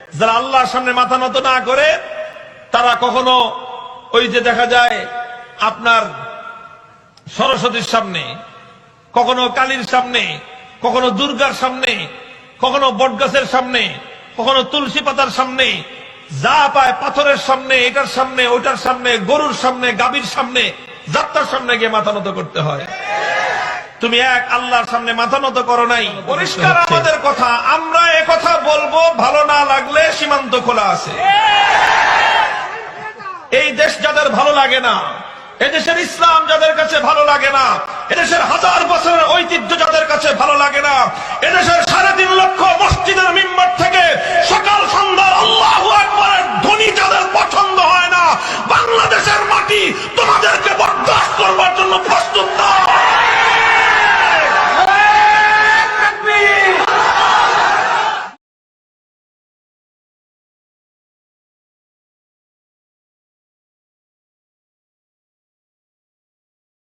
যারা আল্লাহর সামনে মাথা নত না করে তারা কখনো ওই যে দেখা যায় আপনার সরস্বতীর সামনে কখনো কালীর সামনে কখনো দুর্গার সামনে কখনো বটগাছের সামনে কখনো তুলসী পাতার সামনে যা পায় পাথরের সামনে এটার সামনে ওটার সামনে গরুর সামনে গাভীর সামনে যাত্রার সামনে গিয়ে মাথা নত করতে হয়। তুমি এক আল্লাহর সামনে মাথা নত করো নাই। পরিষ্কার আমাদের কথা আমরা কথা বলব ভালো বন্ধ খোলা আছে। এই দেশ যাদের ভালো লাগে না, এদেশের ইসলাম যাদের কাছে ভালো লাগে না, এদেশের হাজার বছরের ঐতিহ্য যাদের কাছে ভালো লাগে না, এদেশের সাড়ে তিন লক্ষ মসজিদের মিম্বর থেকে সকাল সন্ধ্যার আল্লাহ একবারের ধ্বনি যাদের পছন্দ হয় না, বাংলাদেশের মাটি তোমাদেরকে বরদাস্ত করবার জন্য